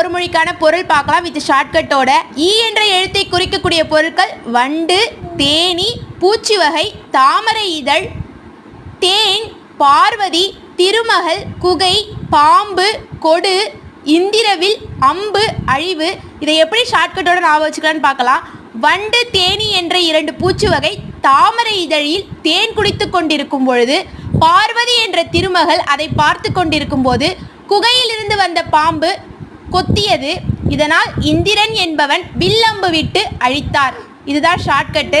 ஒரு மொழிக்கான பொருள் பார்க்கலாம். வித் ஷார்ட்கட்டோட ஈ என்ற எழுத்தை குறிக்கக்கூடிய பொருட்கள் வண்டு தேனி பூச்சி வகை தாமரை இதழ் தேன் பார்வதி திருமகள் குகை பாம்பு கொடு இந்திரவில் அம்பு அழிவு. இதை எப்படி ஷார்ட்கட்டோட ஞாபகம் வச்சுக்கலான்னு பார்க்கலாம். வண்டு தேனி என்ற இரண்டு பூச்சி வகை தாமரை இதழில் தேன் குடித்து கொண்டிருக்கும் பொழுது பார்வதி என்ற திருமகள் அதை பார்த்து கொண்டிருக்கும் போது குகையிலிருந்து வந்த பாம்பு கொத்தியது. இதனால் இந்திரன் என்பவன் வில்லம்பு விட்டு அழித்தார். இதுதான் ஷார்ட்கட்டு